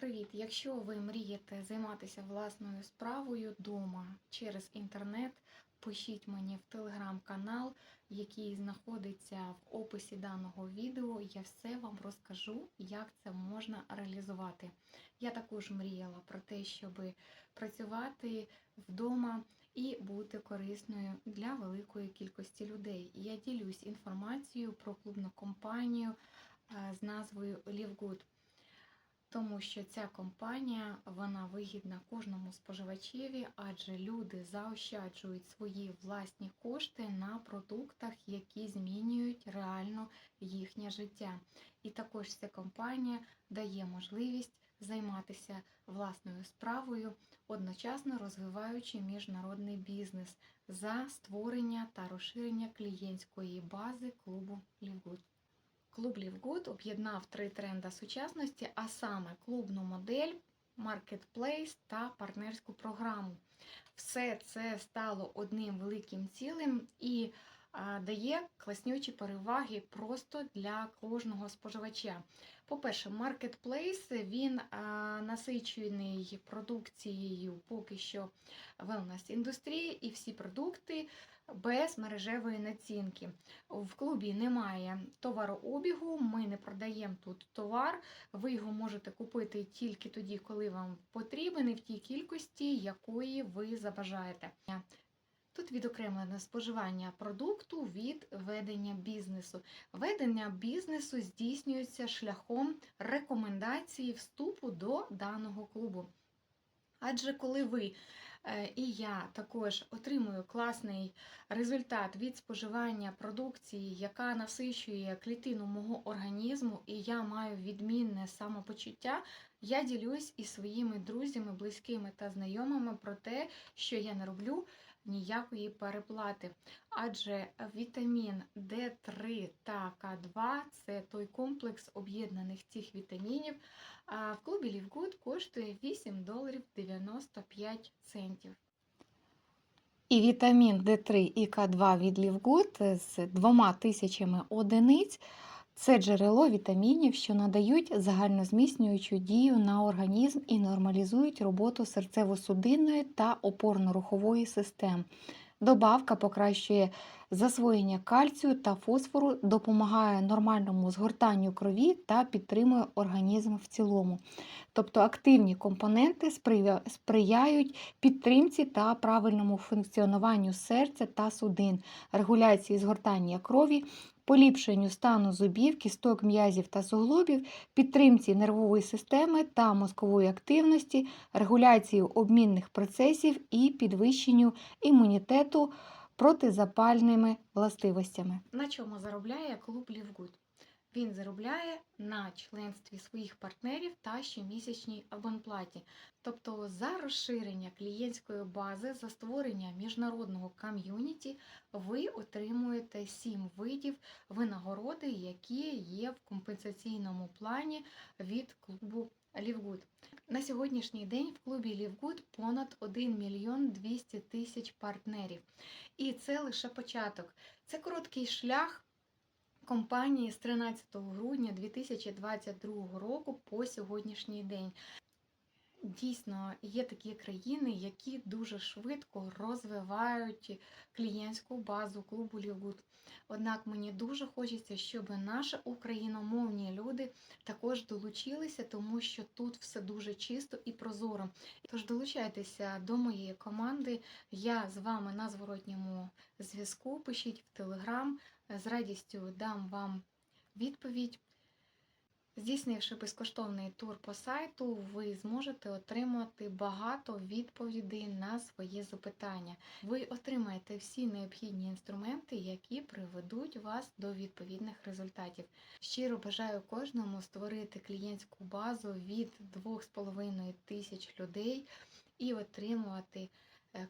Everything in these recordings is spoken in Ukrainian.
Привіт! Якщо ви мрієте займатися власною справою вдома через інтернет, пишіть мені в телеграм-канал, який знаходиться в описі даного відео. Я все вам розкажу, як це можна реалізувати. Я також мріяла про те, щоб працювати вдома і бути корисною для великої кількості людей. Я ділюсь інформацією про клубну компанію е, з назвою LiveGood тому що ця компанія вона вигідна кожному споживачеві, адже люди заощаджують свої власні кошти на продуктах, які змінюють реально їхнє життя. І також ця компанія дає можливість займатися власною справою, одночасно розвиваючи міжнародний бізнес за створення та розширення клієнтської бази клубу Лівгуд. Клуб Лівгуд об'єднав три тренди сучасності, а саме клубну модель, маркетплейс та партнерську програму. Все це стало одним великим цілим і дає класнючі переваги просто для кожного споживача. По-перше, маркетплейс він насичений продукцією поки що wellness індустрії, і всі продукти без мережевої націнки. В клубі немає товарообігу, ми не продаємо тут товар, ви його можете купити тільки тоді, коли вам потрібен, і в тій кількості, якої ви забажаєте. Тут відокремлене споживання продукту від ведення бізнесу. Ведення бізнесу здійснюється шляхом рекомендації вступу до даного клубу. Адже коли ви е, і я також отримую класний результат від споживання продукції, яка насичує клітину мого організму, і я маю відмінне самопочуття, я ділюсь із своїми друзями, близькими та знайомими про те, що я не роблю ніякої переплати. Адже вітамін D3 та К2 це той комплекс об'єднаних цих вітамінів. А в клубі Лівгуд коштує 8 доларів 95 центів. І вітамін D3 і К2 від Лівгуд з двома тисячами одиниць. Це джерело вітамінів, що надають загальнозміцнюючу дію на організм і нормалізують роботу серцево-судинної та опорно-рухової систем. Добавка покращує засвоєння кальцію та фосфору, допомагає нормальному згортанню крові та підтримує організм в цілому. Тобто активні компоненти сприяють підтримці та правильному функціонуванню серця та судин, регуляції згортання крові, поліпшенню стану зубів, кісток м'язів та суглобів, підтримці нервової системи та мозкової активності, регуляцію обмінних процесів і підвищенню імунітету протизапальними властивостями. На чому заробляє клуб Лівгуд? Він заробляє на членстві своїх партнерів та щомісячній абонплаті. Тобто за розширення клієнтської бази, за створення міжнародного ком'юніті, ви отримуєте 7 видів винагороди, які є в компенсаційному плані від клубу Лівгуд. На сьогоднішній день в клубі Лівгуд понад 1 мільйон 200 тисяч партнерів. І це лише початок. Це короткий шлях компанії з 13 грудня 2022 року по сьогоднішній день. Дійсно, є такі країни, які дуже швидко розвивають клієнтську базу клубу Лівгуд. Однак мені дуже хочеться, щоб наші україномовні люди також долучилися, тому що тут все дуже чисто і прозоро. Тож долучайтеся до моєї команди. Я з вами на зворотньому зв'язку. Пишіть в Телеграм, з радістю дам вам відповідь. Здійснивши безкоштовний тур по сайту, ви зможете отримати багато відповідей на свої запитання. Ви отримаєте всі необхідні інструменти, які приведуть вас до відповідних результатів. Щиро бажаю кожному створити клієнтську базу від 2,5 тисяч людей і отримувати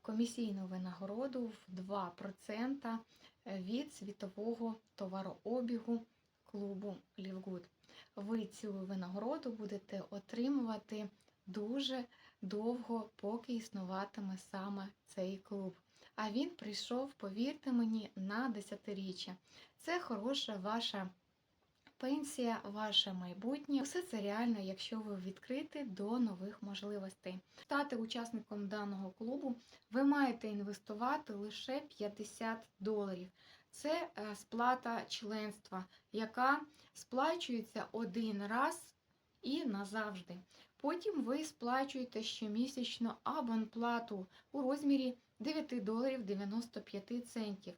комісійну винагороду в 2% від світового товарообігу клубу Лівгуд ви цю винагороду будете отримувати дуже довго, поки існуватиме саме цей клуб. А він прийшов, повірте мені, на десятиріччя. Це хороша ваша пенсія, ваше майбутнє. Все це реально, якщо ви відкриті до нових можливостей. Стати учасником даного клубу ви маєте інвестувати лише 50 доларів. Це е, сплата членства, яка сплачується один раз і назавжди. Потім ви сплачуєте щомісячно абонплату у розмірі 9 доларів 95 центів.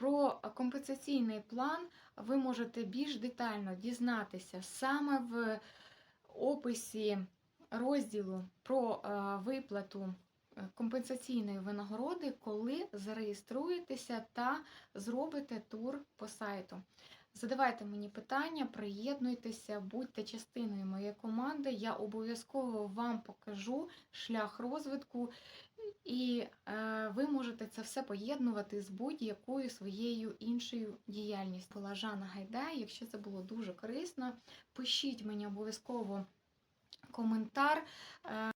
Про компенсаційний план ви можете більш детально дізнатися саме в описі розділу про е, виплату компенсаційної винагороди, коли зареєструєтеся та зробите тур по сайту. Задавайте мені питання, приєднуйтеся, будьте частиною моєї команди. Я обов'язково вам покажу шлях розвитку, і е, ви можете це все поєднувати з будь-якою своєю іншою діяльністю. Була Жанна Гайдай. Якщо це було дуже корисно, пишіть мені обов'язково коментар. Е,